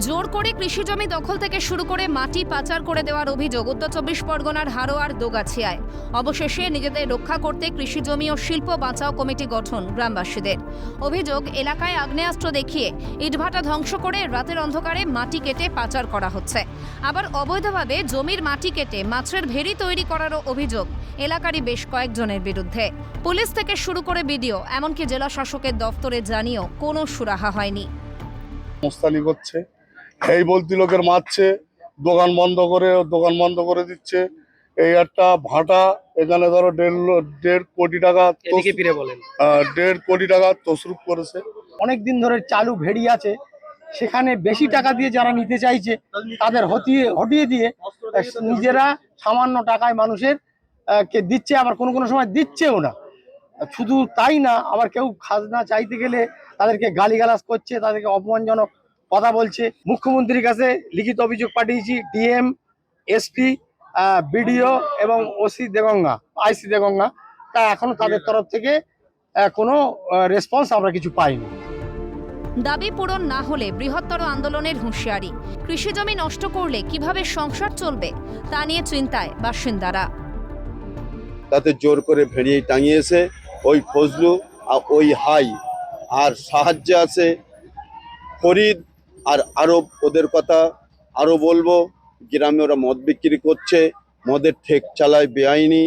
জোর করে কৃষি জমি দখল থেকে শুরু করে মাটি পাচার করে দেওয়ার অভিযোগ উত্তর চব্বিশ পরগনার হারোয়ার দোগাছিয়ায়। অবশেষে নিজেদের রক্ষা করতে কৃষি জমি ও শিল্প বাঁচাও কমিটি গঠন গ্রামবাসীদের। অভিযোগ, এলাকায় আগ্নেয়াস্ত্র দেখিয়ে ইটভাটা ধ্বংস করে রাতের অন্ধকারে মাটি কেটে পাচার করা হচ্ছে। আবার অবৈধভাবে জমির মাটি কেটে মাছের ভেড়ি তৈরি করারও অভিযোগ এলাকারই বেশ কয়েকজনের বিরুদ্ধে। পুলিশ থেকে শুরু করে বিডিও, এমনকি জেলা শাসকের দফতরে জানিয়েও কোনো সুরাহা হয়নি। এই বলতি লোকের মারছে দোকান বন্ধ করে দোকান বন্ধ করে দিচ্ছে। এই একটা ভাটা এখানে ধরো দেড় লো- দেড় কোটি টাকা ফিরে বলেন। আহ, দেড় কোটি টাকা তসরুপ করেছে। অনেক দিন ধরে চালু ভেড়ি আছে সেখানে বেশি টাকা দিয়ে যারা নিতে চাইছে তাদের হটিয়ে হটিয়ে দিয়ে নিজেরা সামান্য টাকায় মানুষের আহ, কে দিচ্ছে আবার কোনো কোনো সময় দিচ্ছেও না। শুধু তাই না আবার কেউ খাজনা চাইতে গেলে তাদেরকে গালিগালাজ করছে তাদেরকে অপমানজনক কথা বলছে। মুখ্যমন্ত্রীর কাছে লিখিত অভিযোগ পাঠিয়েছি ডিএম এসপি বিডিও এবং ওসি দেগঙ্গা আইসি দেগঙ্গা। তা এখনও তাদের তরফ থেকে কোনো রেসপন্স আমরা কিছু পাইনি। দাবি পূরণ না হলে বৃহত্তর আন্দোলনের হুঁশিয়ারি। কৃষি জমি নষ্ট করলে কীভাবে সংসার চলবে তা নিয়ে চিন্তায় বাসিন্দারা। তাতে জোর করে ভেড়িয়ে টাঙিয়েছে ওই ফজলু আর ওই হাই। আর সাহায্য আছে ফরিদ আর আরও ওদের কথা আরও বলব গ্রামে ওরা মদ বিক্রি করছে মদের ঠেক চালায় বেআইনি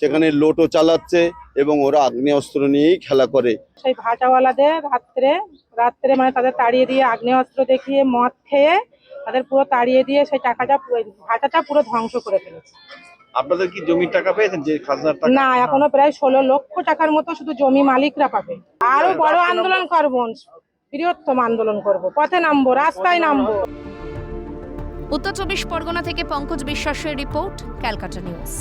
সেখানে লোটো চালাচ্ছে এবং ওরা আগ্নেয়াস্ত্র নিয়েই খেলা করে। সেই ভাটাওয়ালাদের রাত্রে রাত্রে মানে তাদের তাড়িয়ে দিয়ে আগ্নেয়াস্ত্র দেখিয়ে মদ খেয়ে তাদের পুরো তাড়িয়ে দিয়ে সেই টাকাটা ভাটাটা পুরো ধ্বংস করে ফেলেছে। আপনাদের কি জমির টাকা পেয়েছেন? যে খাজনার টাকা? না এখনও প্রায় ষোলো লক্ষ টাকার মতো শুধু জমি মালিকরা পাবে। আরও বড় আন্দোলন করব। বৃহত্তম আন্দোলন করব। পথে নামবো, রাস্তায় নামবো। উত্তর চব্বিশ পরগনা থেকে পঙ্কজ বিশ্বাসের রিপোর্ট, ক্যালকাটা নিউজ।